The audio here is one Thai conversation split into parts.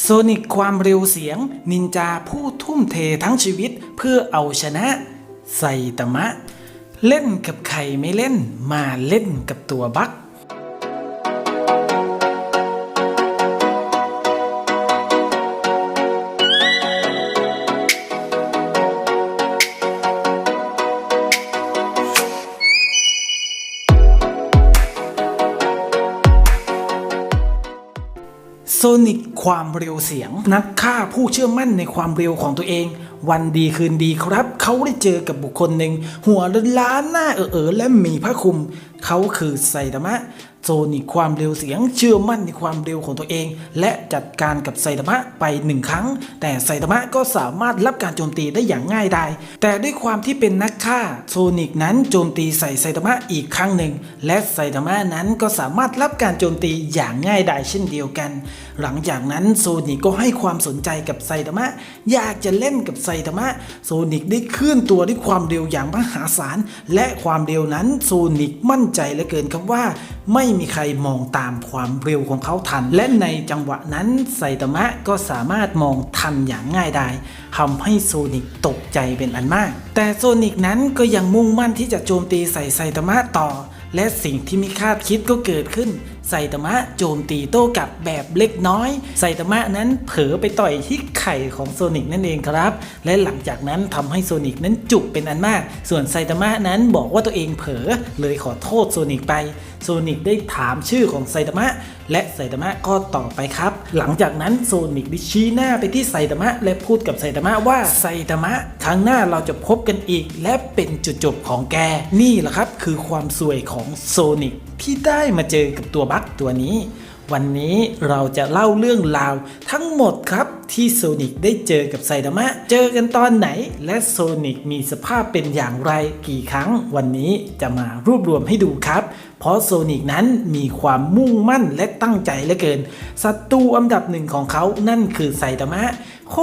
โซนิกความเร็วเสียง นินจาผู้ทุ่มเททั้งชีวิตเพื่อเอาชนะ ไซตามะ เล่นกับใครไม่เล่นมาเล่นกับตัวบั๊ก ซนิกความเร็วเสียง นักฆ่าผู้เชื่อมั่นในความเร็วของตัวเอง วันดีคืนดีครับ เขาได้เจอกับบุคคลหนึ่ง หัวล้านหน้าเออเออและมีผ้าคลุม เขาคือไซดามะ โซนิกความเร็วเสียงเชื่อมั่นในความเร็วของตัวเอง และจัดการกับไซตามะไปหนึ่งครั้ง แต่ไซตามะก็สามารถรับการโจมตีได้อย่างง่ายดายแต่ด้วยความที่เป็นนักฆ่าโซนิกนั้นโจมตีใส่ไซตามะอีกครั้งหนึ่ง และไซตามะนั้นก็สามารถรับการโจมตีอย่างง่ายดายเช่นเดียวกัน หลังจากนั้นโซนิกก็ให้ความสนใจกับไซตามะอยากจะเล่นกับไซตามะโซนิกได้เคลื่อนตัวด้วยความเร็วอย่างมหาศาลและความเร็วนั้นโซนิกมั่นใจเหลือเกินครับว่าไม่มีใครมองตามความเร็วของเขาทัน และในจังหวะนั้นไซตามะก็สามารถมองทันอย่างง่ายดายทำให้โซนิกตกใจเป็นอันมาก แต่โซนิกนั้นก็ยังมุ่งมั่นที่จะโจมตีใส่ไซตามะต่อ และสิ่งที่ไม่คาดคิดก็เกิดขึ้นไซตามะโจมตีโต้กลับแบบเล็กน้อยไซตามะนั้นเผลอไปต่อยที่ไข่ของโซนิกนั่นเองครับ และหลังจากนั้นทำให้โซนิกนั้นจุกเป็นอันมาก ส่วนไซตามะนั้นบอกว่าตัวเองเผลอเลยขอโทษโซนิกไป โซนิกได้ถามชื่อของไซตามะ และไซตามะก็ตอบไปครับ หลังจากนั้นโซนิกได้ชี้หน้าไปที่ไซตามะ และพูดกับไซตามะว่าไซตามะ ครั้งหน้าเราจะพบกันอีก และเป็นจุดจบของแก นี่แหละครับ คือความสวยของโซนิกที่ได้มาเจอกับตัวบัคตัวนี้วันนี้เราจะเล่าเรื่องราวทั้งหมดครับที่โซนิกได้เจอกับไซตามะ เจอกันตอนไหน และโซนิกมีสภาพเป็นอย่างไรกี่ครั้ง วันนี้จะมารวบรวมให้ดูครับ เพราะโซนิกนั้นมีความมุ่งมั่นและตั้งใจเหลือเกินศัตรูอันดับหนึ่งของเขานั่นคือไซตามะโค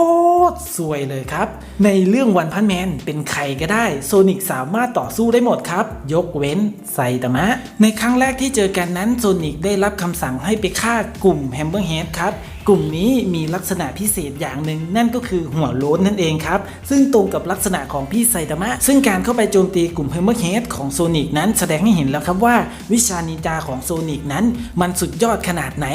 ตรสวยเลยครับ ในเรื่องวันพันแมนเป็นใครก็ได้โซนิกสามารถต่อสู้ได้หมดครับ ยกเว้นไซตามะ ในครั้งแรกที่เจอกันนั้นโซนิกได้รับคำสั่งให้ไปฆ่ากลุ่มแฮมเบอร์เฮดครับ กลุ่มนี้มีลักษณะพิเศษอย่างหนึ่งนั่นก็คือหัวโล้นนั่นเองครับ ซึ่งตรงกับลักษณะของพี่ไซตามะ ซึ่งการเข้าไปโจมตีกลุ่มแฮมเบอร์เฮดของโซนิกนั้นแสดงให้เห็นแล้วครับว่า วิชานินจาของโซนิกนั้น มันสุดยอดขนาดไหน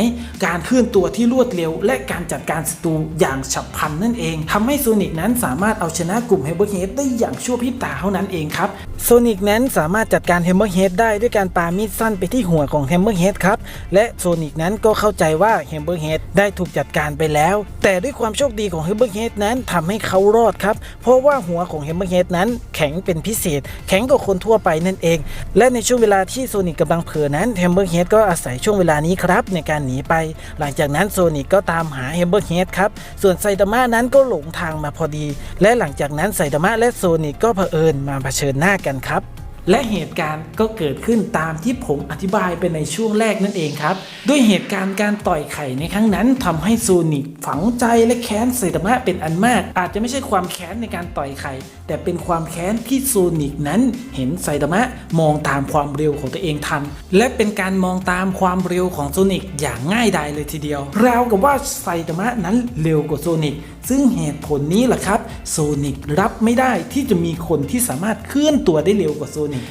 การเคลื่อนตัวที่รวดเร็ว และการจัดการศัตรูอย่างฉับพลันนั่นเองทำให้โซนิกนั้นสามารถเอาชนะกลุ่มแฮมเบอร์เฮดได้อย่างชั่วพริบตาเท่านั้นเองครับโซนิกนั้นสามารถจัดการแฮมเบอร์เฮดได้ด้วยการปามีดสั้นไปที่หัวของแฮมเบอร์เฮดครับและโซนิกนั้นก็เข้าใจว่าแฮมเบอร์เฮดได้ถูกจัดการไปแล้ว แต่ด้วยความโชคดีของแฮมเบอร์เฮดนั้นทำให้เขารอดครับ เพราะว่าหัวของแฮมเบอร์เฮดนั้นแข็งเป็นพิเศษ แข็งกว่าคนทั่วไปนั่นเอง และในช่วงเวลาที่โซนิกกำลังเผลอนั้นแฮมเบอร์เฮดก็อาศัยช่วงเวลานี้ครับในการหนีไป หลังจากนั้นโซนิกก็ตามหาแฮมเบอร์เฮดครับ ส่วนไซตามะนั้นก็หลงทางมาพอดี และหลังจากนั้นไซตามะและโซนิกก็เผอิญมาเผชิญหน้ากันครับ และเหตุการณ์ก็เกิดขึ้นตามที่ผมอธิบายไปในช่วงแรกนั่นเองครับ ด้วยเหตุการณ์การต่อยไข่ในครั้งนั้นทำให้โซนิกฝังใจและแค้นไซตามะเป็นอันมาก อาจจะไม่ใช่ความแค้นในการต่อยไข่ แต่เป็นความแค้นที่โซนิกนั้นเห็นไซตามะมองตามความเร็วของตัวเองทัน และเป็นการมองตามความเร็วของโซนิกอย่างง่ายดายเลยทีเดียว ราวกับว่าไซตามะนั้นเร็วกว่าโซนิกซึ่งเหตุผลนี้แหละครับโซนิกรับไม่ได้ที่จะมีคนที่สามารถเคลื่อนตัวได้เร็วกว่าโซนิก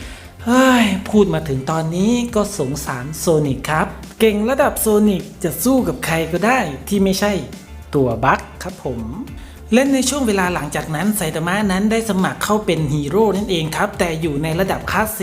เฮ้ยพูดมาถึงตอนนี้ก็สงสารโซนิกครับ เก่งระดับโซนิกจะสู้กับใครก็ได้ที่ไม่ใช่ตัวบัคครับผมและในช่วงเวลาหลังจากนั้นไซตามะนั้นได้สมัครเข้าเป็นฮีโร่นั่นเองครับ แต่อยู่ในระดับคลาส C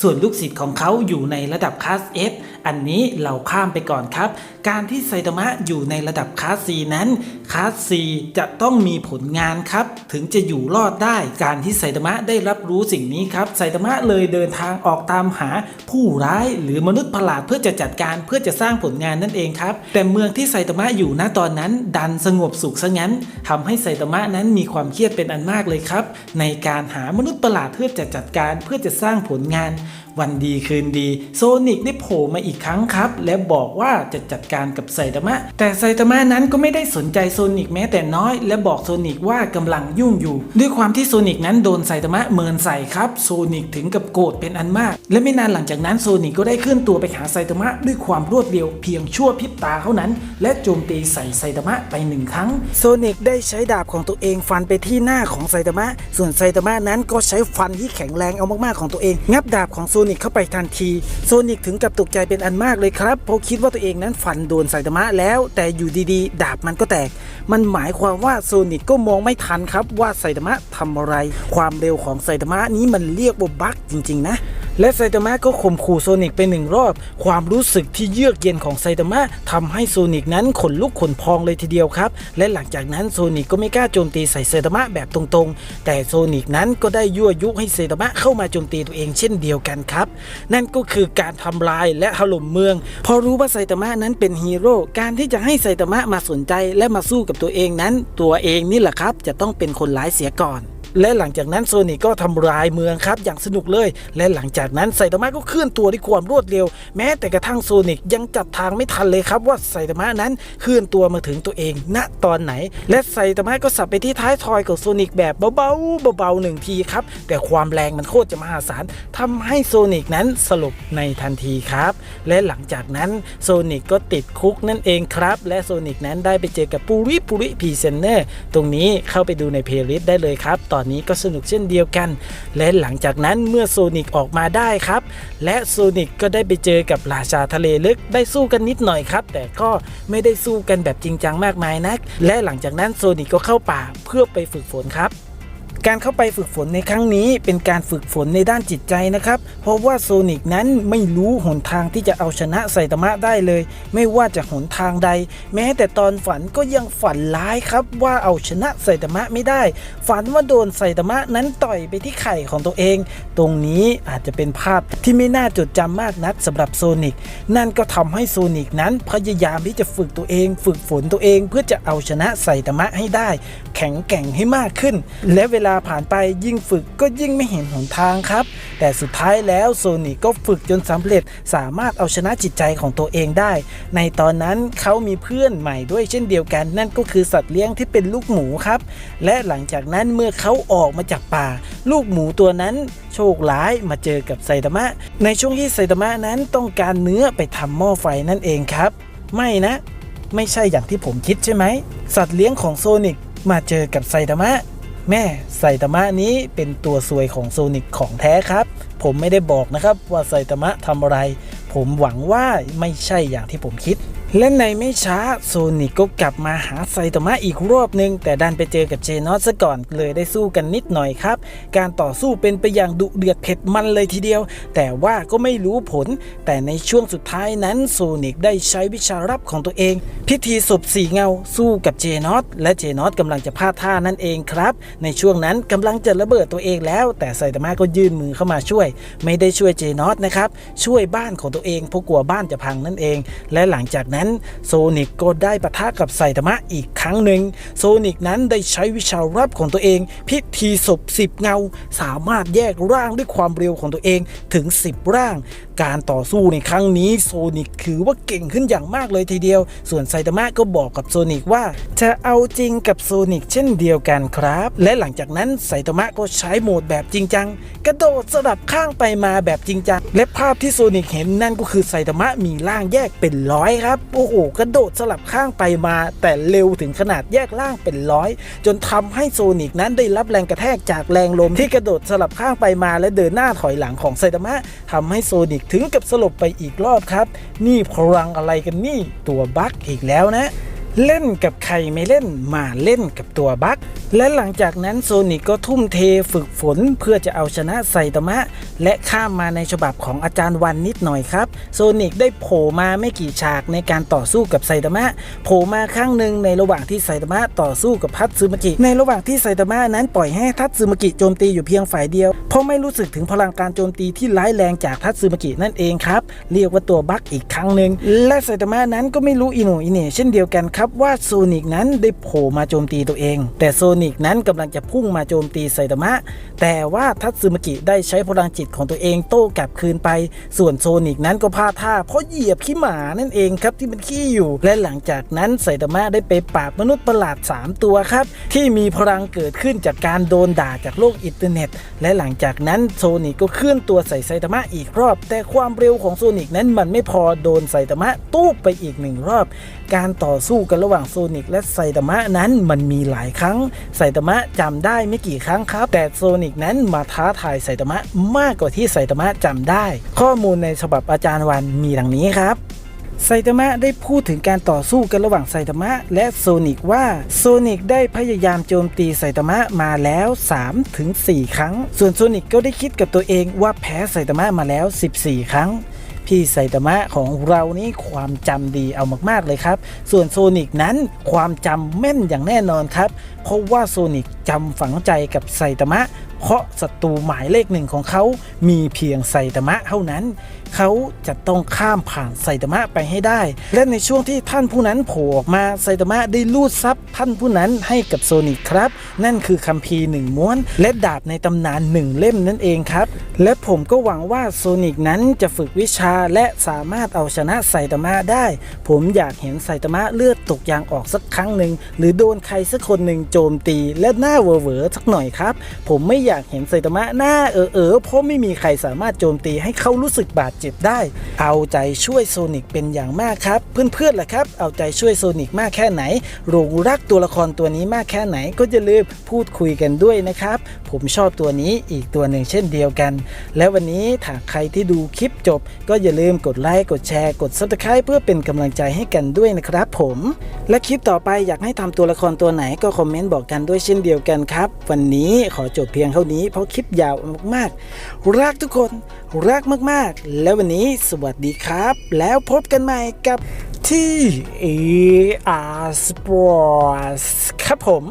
ส่วนลูกศิษย์ของเขาอยู่ในระดับคลาส F อันนี้เราข้ามไปก่อนครับ การที่ไซตามะอยู่ในระดับคลาส C นั้นคลาส C จะต้องมีผลงานครับ ถึงจะอยู่รอดได้ การที่ไซตามะได้รับรู้สิ่งนี้ครับไซตามะเลยเดินทางออกตามหาผู้ร้ายหรือมนุษย์ประหลาดเพื่อจะจัดการเพื่อจะสร้างผลงานนั่นเองครับ แต่เมืองที่ไซตามะอยู่ณตอนนั้น ดันสงบสุขซะงั้นทำให้ไซตามะนั้นมีความเครียดเป็นอันมากเลยครับ ในการหามนุษย์ประหลาดเพื่อจะจัดการเพื่อจะสร้างผลงาน วันดีคืนดีโซนิกได้โผล่มาอีกครั้งครับ และบอกว่าจะจัดการกับไซตามะ แต่ไซตามะนั้นก็ไม่ได้สนใจโซนิกแม้แต่น้อย และบอกโซนิกว่ากำลังยุ่งอยู่ ด้วยความที่โซนิกนั้นโดนไซตามะเมินใส่ครับโซนิกถึงกับโกรธเป็นอันมาก และไม่นานหลังจากนั้นโซนิกก็ได้เคลื่อนตัวไปหาไซตามะด้วยความรวดเร็วเพียงชั่วพริบตาเท่านั้น และโจมตีใส่ไซตามะไปหนึ่งครั้งโซนิกได้ใช้ดาบของตัวเองฟันไปที่หน้าของไซตามะส่วนไซตามะนั้นก็ใช้ฟันที่แข็งแรงเอามากๆของตัวเอง งับดาบของโซนิกเข้าไปทันทีโซนิกถึงกับตกใจเป็นอันมากเลยครับเพราะคิดว่าตัวเองนั้นฟันโดนไซตามะแล้ว แต่อยู่ดีๆ ดาบมันก็แตก มันหมายความว่าโซนิกก็มองไม่ทันครับว่าไซตามะทำอะไร ความเร็วของไซตามะนี้มันเรียกว่าบั๊กจริง ๆ นะ และไซตามะก็ข่มขู่โซนิกไปหนึ่งรอบ ความรู้สึกที่เยือกเย็นของไซตามะทำให้โซนิกนั้นขนลุกขนพองเลยทีเดียวครับ และหลังจากนั้นโซนิกก็ไม่กล้าโจมตีใส่ไซตามะแบบตรงๆ แต่โซนิกนั้นก็ได้ยั่วยุให้ไซตามะเข้ามาโจมตีตัวเองเช่นเดียวกันครับ นั่นก็คือการทำลายและถล่มเมือง พอรู้ว่าไซตามะนั้นเป็นฮีโร่การที่จะให้ไซตามะมาสนใจและมาสู้กับตัวเองนั้น ตัวเองนี่แหละครับ จะต้องเป็นคนร้ายเสียก่อน และหลังจากนั้นโซนิกก็ทำลายเมืองครับอย่างสนุกเลย และหลังจากจากนั้นไซตามะก็เคลื่อนตัวด้วยความรวดเร็ว แม้แต่กระทั่งโซนิกยังจับทางไม่ทันเลยครับว่าไซตามะนั้นเคลื่อนตัวมาถึงตัวเอง ณตอนไหน และไซตามะก็สับไปที่ท้ายทอยของโซนิกแบบเบาๆเบาๆหนึ่งทีครับแต่ความแรงมันโคตรจะมหาศาลทำให้โซนิกนั้นสลบในทันทีครับ และหลังจากนั้นโซนิกก็ติดคุกนั่นเองครับ และโซนิกนั้นได้ไปเจอกับปูริปูริพีเซนเนอร์ตรงนี้เข้าไปดูในเพลย์ลิสต์ได้เลยครับ ตอนนี้ก็สนุกเช่นเดียวกัน และหลังจากนั้นเมื่อโซนิกออกมาได้ครับ และโซนิกก็ได้ไปเจอกับราชาทะเลลึกได้สู้กันนิดหน่อยครับ แต่ก็ไม่ได้สู้กันแบบจริงจังมากมายนัก และหลังจากนั้นโซนิกก็เข้าป่าเพื่อไปฝึกฝนครับ การเข้าไปฝึกฝนในครั้งนี้เป็นการฝึกฝนในด้านจิตใจนะครับ เพราะว่าโซนิกนั้นไม่รู้หนทางที่จะเอาชนะไซตามะได้เลย ไม่ว่าจะหนทางใด แม้แต่ตอนฝันก็ยังฝันร้ายครับว่าเอาชนะไซตามะไม่ได้ ฝันว่าโดนไซตามะนั้นต่อยไปที่ไข่ของตัวเอง ตรงนี้อาจจะเป็นภาพที่ไม่น่าจดจำมากนักสำหรับโซนิกนั่นก็ทำให้โซนิกนั้นพยายามที่จะฝึกตัวเอง ฝึกฝนตัวเองเพื่อจะเอาชนะไซตามะให้ได้ แข็งแกร่งให้มากขึ้น และเวลาผ่านไปยิ่งฝึกก็ยิ่งไม่เห็นหนทางครับ แต่สุดท้ายแล้วโซนิกก็ฝึกจนสำเร็จสามารถเอาชนะจิตใจของตัวเองได้ ในตอนนั้นเขามีเพื่อนใหม่ด้วยเช่นเดียวกัน นั่นก็คือสัตว์เลี้ยงที่เป็นลูกหมูครับ และหลังจากนั้นเมื่อเขาออกมาจากป่า ลูกหมูตัวนั้นโชคร้ายมาเจอกับไซตามะ ในช่วงที่ไซตามะนั้นต้องการเนื้อไปทำหม้อไฟนั่นเองครับ ไม่นะ ไม่ใช่อย่างที่ผมคิดใช่ไหม สัตว์เลี้ยงของโซนิกมาเจอกับไซตามะ แม่ไซตามะนี้เป็นตัวซวยของโซนิกของแท้ครับ ผมไม่ได้บอกนะครับว่าไซตามะทำอะไร ผมหวังว่าไม่ใช่อย่างที่ผมคิด และในไม่ช้าโซนิกก็กลับมาหาไซตามะอีกรอบหนึ่งแต่ดันไปเจอกับเจนอสซะก่อนเลยได้สู้กันนิดหน่อยครับ การต่อสู้เป็นไปอย่างดุเดือดเผ็ดมันเลยทีเดียว แต่ว่าก็ไม่รู้ผล แต่ในช่วงสุดท้ายนั้นโซนิกได้ใช้วิชารับของตัวเอง พิธีศพสีเงาสู้กับเจนอสและเจนอสกำลังจะพลาดท่านั่นเองครับ ในช่วงนั้นกำลังจะระเบิดตัวเองแล้ว แต่ไซตามะก็ยื่นมือเข้ามาช่วย ไม่ได้ช่วยเจนอสนะครับช่วยบ้านของตัวเองเพราะกลัวบ้านจะพังนั่นเอง และหลังจากนั้นโซนิกก็ได้ปะทะกับไซตามะอีกครั้งหนึ่งโซนิกนั้นได้ใช้วิชารับของตัวเอง พิธีศพสิบเงา สามารถแยกร่างด้วยความเร็วของตัวเองถึง 10 ร่างการต่อสู้ในครั้งนี้โซนิกถือว่าเก่งขึ้นอย่างมากเลยทีเดียว ส่วนไซตามะก็บอกกับโซนิกว่า จะเอาจริงกับโซนิกเช่นเดียวกันครับ และหลังจากนั้นไซตามะก็ใช้โหมดแบบจริงจัง กระโดดสลับข้างไปมาแบบจริงจัง และภาพที่โซนิกเห็นนั่นก็คือไซตามะมีร่างแยกเป็นร้อยครับ โอ้โห กระโดดสลับข้างไปมา แต่เร็วถึงขนาดแยกร่างเป็นร้อย จนทำให้โซนิกนั้นได้รับแรงกระแทกจากแรงลมที่กระโดดสลับข้างไปมาและเดินหน้าถอยหลังของไซตามะทำให้โซนิกถึงกับสลบไปอีกรอบครับ นี่พลังอะไรกันนี่ตัวบั๊กอีกแล้วนะ เล่นกับใครไม่เล่นมาเล่นกับตัวบั๊ก และหลังจากนั้นโซนิกก็ทุ่มเทฝึกฝนเพื่อจะเอาชนะไซตามะ และข้ามมาในฉบับของอาจารย์วันนิดหน่อยครับโซนิกได้โผล่มาไม่กี่ฉากในการต่อสู้กับไซตามะโผล่มาครั้งหนึ่งในระหว่างที่ไซตามะต่อสู้กับทัตซึมกิ ในระหว่างที่ไซตามะนั้นปล่อยให้ทัตซึมกิโจมตีอยู่เพียงฝ่ายเดียว เพราะไม่รู้สึกถึงพลังการโจมตีที่ร้ายแรงจากทัตซึมกินั่นเองครับเรียกว่าตัวบั๊กอีกครั้งหนึ่งและไซตามะนั้นก็ไม่รู้อิโนอิเน่เช่นเดียวกันครับว่าโซนิกนั้นได้โผล่มาโจมตีตัวเอง แต่โซนิกนิกนั้นกำลังจะพุ่งมาโจมตีไซตามะ แต่ว่าทัตสึมกิได้ใช้พลังจิตของตัวเองโต้กลับคืนไป ส่วนโซนิกนั้นก็พลาดท่าเพราะเหยียบขี้หมานั่นเองครับที่มันขี้อยู่ และหลังจากนั้นไซตามะได้ไปปราบมนุษย์ประหลาด 3 ตัวครับ ที่มีพลังเกิดขึ้นจากการโดนด่าจากโลกอินเทอร์เน็ต และหลังจากนั้นโซนิกก็เคลื่อนตัวใส่ไซตามะอีกรอบ แต่ความเร็วของโซนิกนั้นมันไม่พอโดนไซตามะตู้ไปอีกหนึ่งรอบการต่อสู้กันระหว่างโซนิกและไซตามะนั้นมันมีหลายครั้งไซตามะจำได้ไม่กี่ครั้งครับ แต่โซนิกนั้นมาท้าทายไซตามะมากกว่าที่ไซตามะจำได้ ข้อมูลในฉบับอาจารย์วันมีดังนี้ครับไซตามะได้พูดถึงการต่อสู้กันระหว่างไซตามะและโซนิกว่าโซนิกได้พยายามโจมตีไซตามะมาแล้ว3-4 ครั้ง ส่วนโซนิกก็ได้คิดกับตัวเองว่าแพ้ไซตามะมาแล้ว 14 ครั้ง พี่ไซตามะของเรานี้ความจำดีเอามากๆเลยครับ ส่วนโซนิกนั้นความจำแม่นอย่างแน่นอนครับ เพราะว่าโซนิกจำฝังใจกับไซตามะ เพราะศัตรูหมายเลขหนึ่งของเขามีเพียงไซตามะเท่านั้น เขาจะต้องข้ามผ่านไซตามะไปให้ได้ และในช่วงที่ท่านผู้นั้นโผล่ออกมาไซตามะได้ลูดซับท่านผู้นั้นให้กับโซนิกครับ นั่นคือคัมภีร์หนึ่งม้วน และดาบในตำนานหนึ่งเล่มนั่นเองครับ และผมก็หวังว่าโซนิกนั้นจะฝึกวิชาและสามารถเอาชนะไซตามะได้ ผมอยากเห็นไซตามะเลือดตกยางออกสักครั้งหนึ่งหรือโดนใครสักคนหนึ่งโจมตีและหน้าเวอร์สักหน่อยครับ ผมไม่อยากเห็นไซตามะหน้าเออเออเพราะไม่มีใครสามารถโจมตีให้เขารู้สึกบาดเจ็บได้ เอาใจช่วยโซนิกเป็นอย่างมากครับ เพื่อนๆล่ะครับ เอาใจช่วยโซนิกมากแค่ไหนหลงรักตัวละครตัวนี้มากแค่ไหนก็จะลืมพูดคุยกันด้วยนะครับ ผมชอบตัวนี้อีกตัวหนึ่งเช่นเดียวกัน และวันนี้ถ้าใครที่ดูคลิปจบ ก็อย่าลืมกดไลค์กดแชร์กด subscribe เพื่อเป็นกำลังใจให้กันด้วยนะครับผมและคลิปต่อไปอยากให้ทำตัวละครตัวไหนก็คอมเมนต์บอกกันด้วยเช่นเดียวกันครับ วันนี้ขอจบเพียงเท่านี้เพราะคลิปยาวมากๆ รักทุกคนรักมากๆแล้วแล้ววันนี้สวัสดีครับ แล้วพบกันใหม่กับที่ ER Sports ครับผม